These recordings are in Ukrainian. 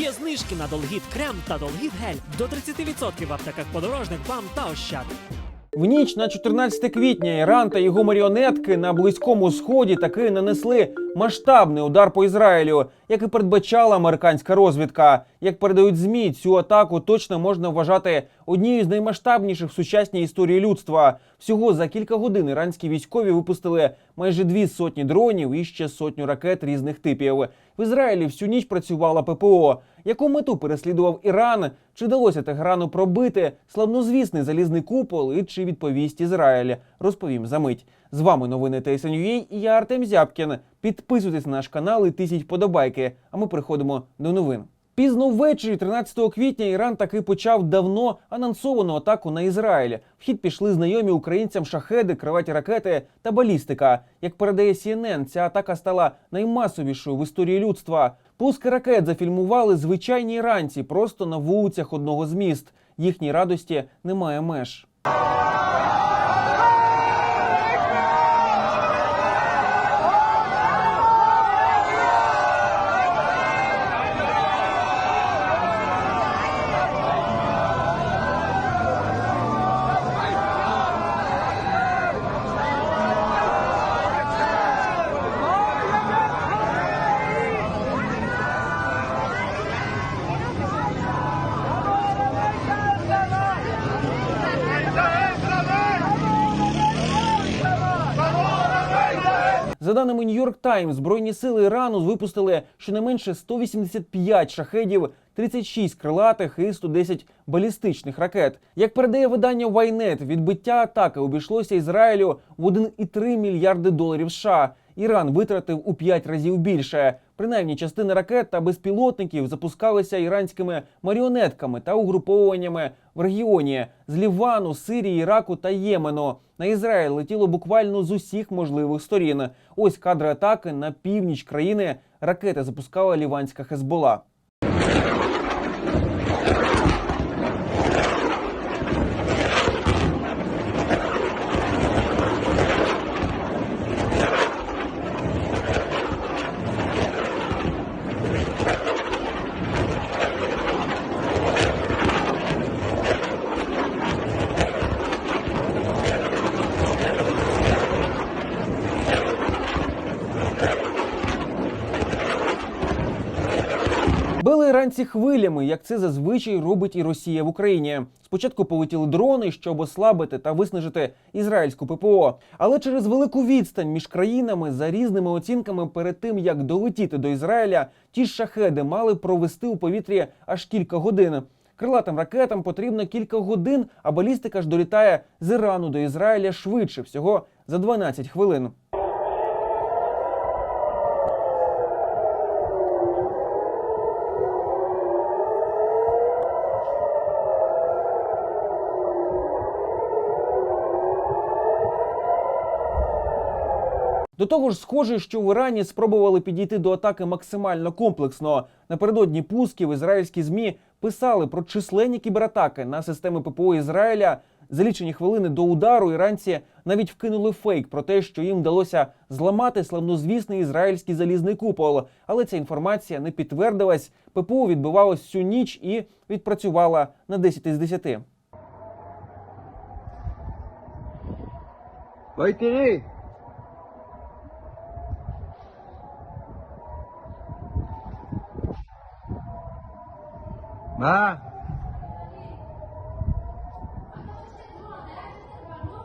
Є знижки на Долгіт крем та Долгіт гель до 30% в аптеках подорожник, вам та ощад. В ніч на 14 квітня Іран та його маріонетки на близькому сході таки нанесли масштабний удар по Ізраїлю, як і передбачала американська розвідка. Як передають змі, цю атаку точно можна вважати однією з наймасштабніших в сучасній історії людства. Всього за кілька годин іранські військові випустили майже дві сотні дронів і ще сотню ракет різних типів. В Ізраїлі всю ніч працювала ППО. Яку мету переслідував Іран? Чи вдалося Тегерану пробити славнозвісний залізний купол і чи відповість Ізраїль? Розповім за мить. З вами новини TSN.ua і я Артем Зябкін. Підписуйтесь на наш канал і тисіть подобайки. А ми переходимо до новин. Пізно ввечері, 13 квітня, Іран таки почав давно анонсовану атаку на Ізраїль. В хід пішли знайомі українцям шахеди, криваті ракети та балістика. Як передає CNN, ця атака стала наймасовішою в історії людства. Пуски ракет зафільмували звичайні іранці просто на вулицях одного з міст. Їхній радості немає меж. Даними Нью-Йорк Таймс, збройні сили Ірану випустили щонайменше 185 шахедів, 36 крилатих і 110 балістичних ракет. Як передає видання Вайнет, відбиття атаки обійшлося Ізраїлю в 1,3 мільярди доларів США. Іран витратив у 5 разів більше. Принаймні, частини ракет та безпілотників запускалися іранськими маріонетками та угруповуваннями в регіоні з Лівану, Сирії, Іраку та Ємену. На Ізраїль летіло буквально з усіх можливих сторін. Ось кадри атаки на північ країни. Ракети запускала ліванська Хезбола. Били іранці хвилями, як це зазвичай робить і Росія в Україні. Спочатку полетіли дрони, щоб ослабити та виснажити ізраїльську ППО. Але через велику відстань між країнами, за різними оцінками, перед тим як долетіти до Ізраїля, ті шахеди мали провести у повітрі аж кілька годин. Крилатим ракетам потрібно кілька годин, а балістика ж долітає з Ірану до Ізраїля швидше, всього за 12 хвилин. До того ж, схоже, що в Ірані спробували підійти до атаки максимально комплексно. Напередодні пусків ізраїльські змі писали про численні кібератаки на системи ППО Ізраїля. За лічені хвилини до удару іранці навіть вкинули фейк про те, що їм вдалося зламати славнозвісний ізраїльський залізний купол. Але ця інформація не підтвердилась. ППО відбивалось всю ніч і відпрацювала на 10 із 10. Вайтери! מה?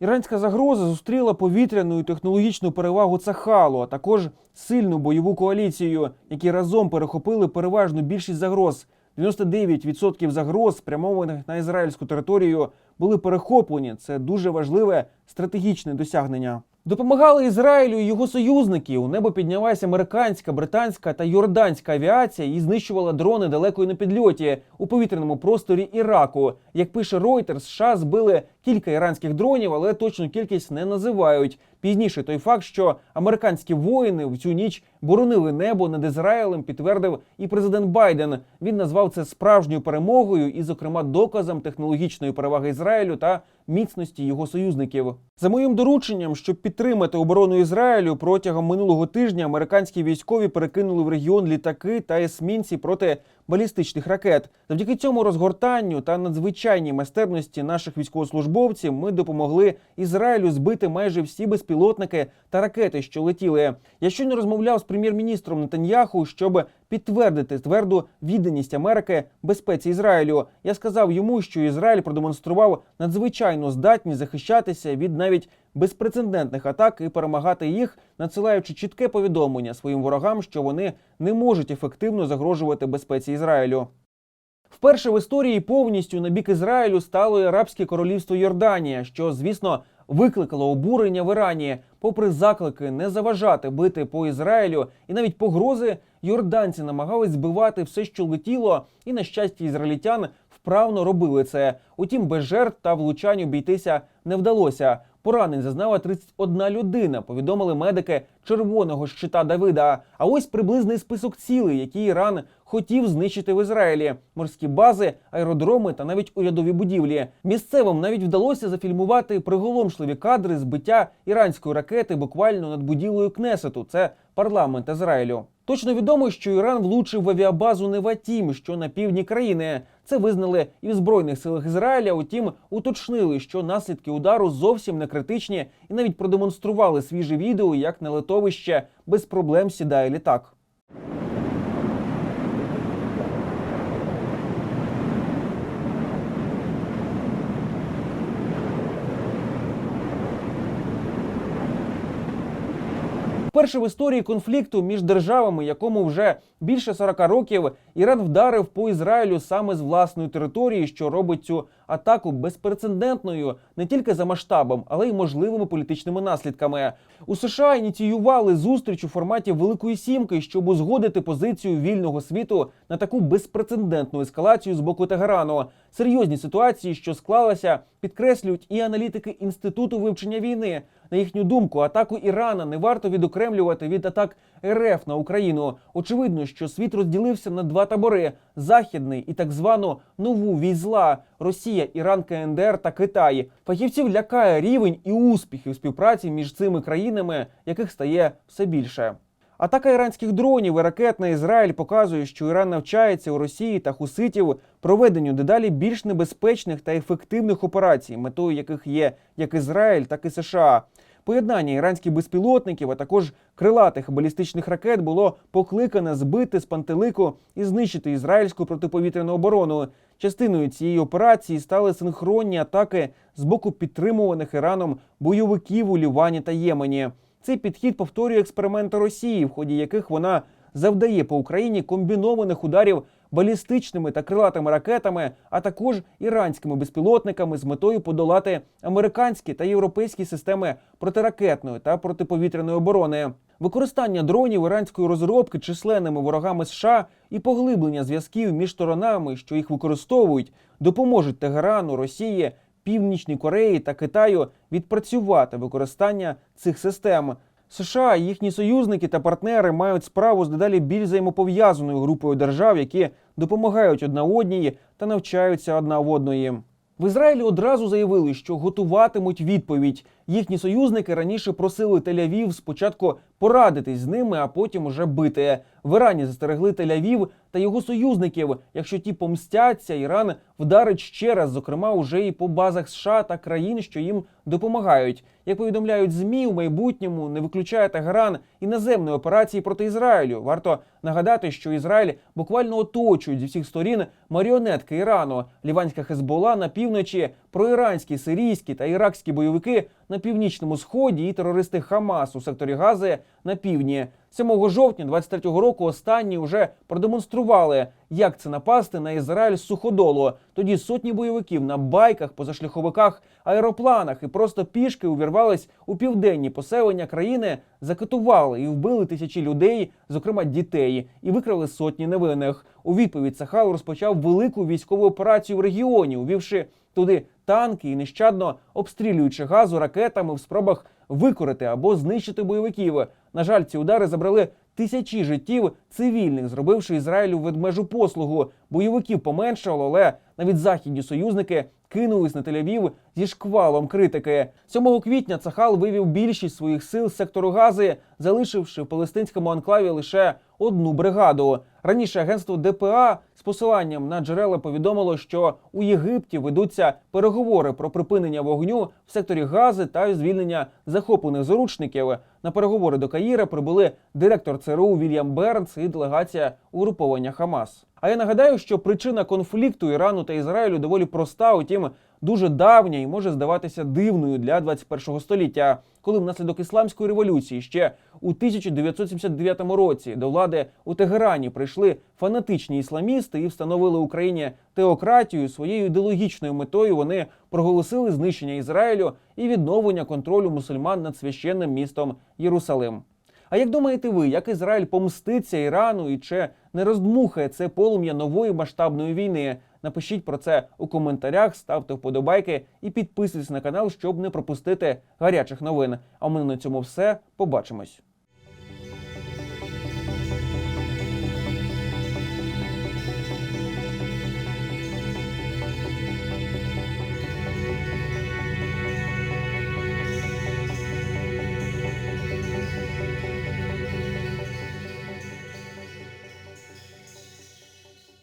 Іранська загроза зустріла повітряну і технологічну перевагу Цахалу, а також сильну бойову коаліцію, які разом перехопили переважну більшість загроз. 99% загроз, спрямованих на ізраїльську територію, були перехоплені. Це дуже важливе стратегічне досягнення. Допомагали Ізраїлю і його союзники. У небо піднялася американська, британська та йорданська авіація і знищувала дрони далеко й на підльоті у повітряному просторі Іраку. Як пише Reuters, США збили кілька іранських дронів, але точну кількість не називають. Пізніше той факт, що американські воїни в цю ніч боронили небо над Ізраїлем, підтвердив і президент Байден. Він назвав це справжньою перемогою і, зокрема, доказом технологічної переваги Ізраїлю та міцності його союзників. За моїм дорученням, щоб підтримати оборону Ізраїлю, протягом минулого тижня американські військові перекинули в регіон літаки та есмінці проти балістичних ракет. Завдяки цьому розгортанню та надзвичайній майстерності наших військовослужбовців ми допомогли Ізраїлю збити майже всі безпілотники та ракети, що летіли. Я щойно розмовляв з прем'єр-міністром Нетаньяху, щоб підтвердити тверду відданість Америки безпеці Ізраїлю. Я сказав йому, що Ізраїль продемонстрував надзвичайну здатність захищатися від навіть безпрецедентних атак і перемагати їх, надсилаючи чітке повідомлення своїм ворогам, що вони не можуть ефективно загрожувати безпеці Ізраїлю. Вперше в історії повністю на бік Ізраїлю стало арабське королівство Йорданія, що, звісно, викликало обурення в Ірані. Попри заклики не заважати бити по Ізраїлю і навіть погрози, йорданці намагались збивати все, що летіло, і на щастя ізраїльтян вправно робили це. Утім, без жертв та влучань обійтися не вдалося. Поранень зазнала 31 людина. Повідомили медики червоного щита Давида. А ось приблизний список цілей, які Іран хотів знищити в Ізраїлі: морські бази, аеродроми та навіть урядові будівлі. Місцевим навіть вдалося зафільмувати приголомшливі кадри збиття іранської ракети буквально над будівлею Кнесету. Це парламент Ізраїлю. Точно відомо, що Іран влучив в авіабазу Неватім, що на півдні країни. Це визнали і в збройних силах Ізраїля. Утім, уточнили, що наслідки удару зовсім не критичні, і навіть продемонстрували свіже відео, як на литовище без проблем сідає літак. Вперше в історії конфлікту між державами, якому вже більше 40 років, Іран вдарив по Ізраїлю саме з власної території, що робить цю атаку безпрецедентною не тільки за масштабом, але й можливими політичними наслідками. У США ініціювали зустріч у форматі Великої Сімки, щоб узгодити позицію вільного світу на таку безпрецедентну ескалацію з боку Тегерану. Серйозні ситуації, що склалися, підкреслюють і аналітики інституту вивчення війни. На їхню думку, атаку Ірана не варто відокремлювати від атак РФ на Україну. Очевидно, що світ розділився на два табори: західний і так звану нову війзла Росія, Іран, КНДР та Китай. Фахівців лякає рівень і успіхів співпраці між цими країнами, яких стає все більше. Атака іранських дронів і ракет на Ізраїль показує, що Іран навчається у Росії та хуситів проведенню дедалі більш небезпечних та ефективних операцій, метою яких є як Ізраїль, так і США. Поєднання іранських безпілотників, а також крилатих балістичних ракет було покликане збити з пантелику і знищити ізраїльську протиповітряну оборону. Частиною цієї операції стали синхронні атаки з боку підтримуваних Іраном бойовиків у Лівані та Ємені. Цей підхід повторює експерименти Росії, в ході яких вона завдає по Україні комбінованих ударів балістичними та крилатими ракетами, а також іранськими безпілотниками з метою подолати американські та європейські системи протиракетної та протиповітряної оборони. Використання дронів іранської розробки численними ворогами США і поглиблення зв'язків між сторонами, що їх використовують, допоможуть Тегерану, Росії, Північній Кореї та Китаю відпрацювати використання цих систем. США, їхні союзники та партнери мають справу з дедалі більш взаємопов'язаною групою держав, які допомагають одна одній та навчаються одна в одної. В Ізраїлі одразу заявили, що готуватимуть відповідь. Їхні союзники раніше просили Тель-Авів спочатку порадитись з ними, а потім уже бити. В Ірані застерегли Тель-Авів та його союзників. Якщо ті помстяться, Іран вдарить ще раз, зокрема, уже і по базах США та країн, що їм допомагають. Як повідомляють змі, у майбутньому не виключає Тегеран іноземної операції проти Ізраїлю. Варто нагадати, що Ізраїль буквально оточують зі всіх сторін маріонетки Ірану, ліванська Хезбола на півночі, проіранські, сирійські та іракські бойовики на північному сході і терористи Хамас у секторі Гази на півдні. 7 жовтня 23-го року останні вже продемонстрували, як це напасти на Ізраїль з суходолу. Тоді сотні бойовиків на байках, позашляховиках, аеропланах і просто пішки увірвались у південні поселення країни, закатували і вбили тисячі людей, зокрема дітей, і викрали сотні невинних. У відповідь Сахал розпочав велику військову операцію в регіоні, увівши туди танки і нещадно обстрілюючи газу ракетами в спробах викорити або знищити бойовиків. На жаль, ці удари забрали тисячі життів цивільних, зробивши Ізраїлю ведмежу послугу. Бойовиків поменшало, але Навіть західні союзники кинулись на Тель-Авів зі шквалом критики. 7 квітня Цахал вивів більшість своїх сил з сектору Гази, залишивши в палестинському анклаві лише одну бригаду. Раніше агентство ДПА з посиланням на джерела повідомило, що у Єгипті ведуться переговори про припинення вогню в секторі Гази та звільнення захоплених заручників. На переговори до Каїра прибули директор ЦРУ Вільям Бернс і делегація угруповання Хамас. А я нагадаю, що причина конфлікту Ірану та Ізраїлю доволі проста, утім дуже давня і може здаватися дивною для 21 століття, коли внаслідок ісламської революції ще у 1979 році до влади у Тегерані прийшли фанатичні ісламісти і встановили Україні теократію своєю ідеологічною метою. Вони проголосили знищення Ізраїлю і відновлення контролю мусульман над священним містом Єрусалим. А як думаєте ви, як Ізраїль помститься Ірану і чи не роздмухає це полум'я нової масштабної війни? Напишіть про це у коментарях, ставте вподобайки і підписуйтесь на канал, щоб не пропустити гарячих новин. А у мене на цьому все. Побачимось.